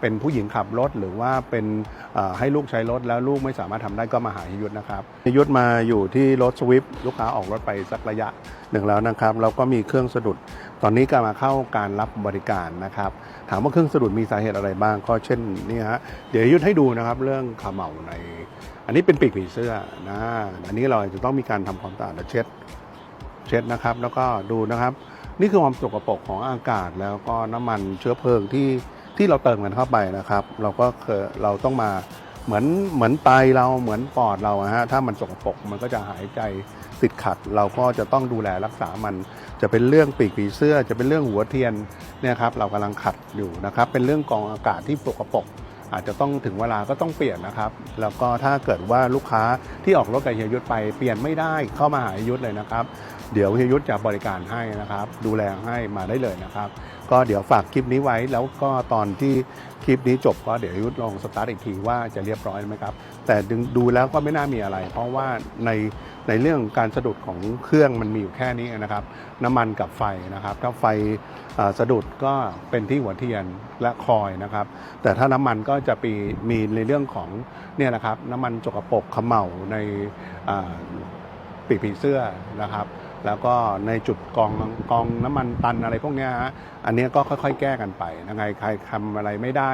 เป็นผู้หญิงขับรถหรือว่าเป็นให้ลูกใช้รถแล้วลูกไม่สามารถทำได้ก็มาหายุทธนะครับยุทธมาอยู่ที่รถสวิฟลูกค้าออกรถไปสักระยะหนึ่งแล้วนะครับแล้วก็มีเครื่องสะดุด ตอนนี้ก็มาเข้าการรับบริการนะครับ ถามว่าเครื่องสะดุดมีสาเหตุอะไรบ้างก็เช่นนี่ฮะเดี๋ยวยุทธให้ดูนะครับเรื่องขาเหมาใน อันนี้เป็นปีกผีเสื้อนะอันนี้เราจะต้องมีการทำความสะอาดและเช็ดเช็ดนะครับ แล้วก็ดูนะครับ นี่คือความสกปรกของอากาศแล้วก็น้ำมันเชื้อเพลิงที่ ที่เราเติมกันเข้าไปนะครับ เราก็เคยเราต้องมาเหมือนเหมือนไตเราเหมือนปอดเราอะฮะถ้ามันสกปรกมันก็จะหายใจติดขัด เราก็จะต้องดูแลรักษามัน จะเป็นเรื่องปีกผีเสื้อ จะเป็นเรื่องหัวเทียนเนี่ยครับเรากำลังขัดอยู่นะครับเป็นเรื่องกองอากาศที่สกปรก อาจจะต้องถึงเวลาก็ต้องเปลี่ยนนะครับ แล้วก็ถ้าเกิดว่าลูกค้าที่ออกรถกับเฮียยุทธไปเปลี่ยนไม่ได้เข้ามาหาเฮียยุทธเลยนะครับ เดี๋ยวเฮียยุทธจะบริการให้นะครับ ดูแลให้มาได้เลยนะครับ ก็เดี๋ยวฝากคลิปนี้ไว้แล้วก็ตอนที่คลิปนี้จบก็เดี๋ยวเฮียยุทธลองสตาร์ทอีกทีว่าจะเรียบร้อยไหมครับ แต่ดูแล้วก็ไม่น่ามีอะไร เพราะว่าใน ในเรื่องการสะดุดของเครื่องมันมีอยู่แค่นี้นะครับ น้ำมันกับไฟนะครับ ถ้าไฟสะดุดก็เป็นที่หัวเทียนและคอยนะครับ แต่ถ้าน้ำมันก็จะมีมีในเรื่องของเนี่ยนะครับน้ำมันจกกระปรกเขมเหลาในปีกผีเสื้อนะครับ แล้วก็ในจุดกองกองน้ำมันตันอะไรพวกนี้ฮะอันเนี้ยก็ค่อย ๆ แก้กันไปยังไงใครทำอะไรไม่ได้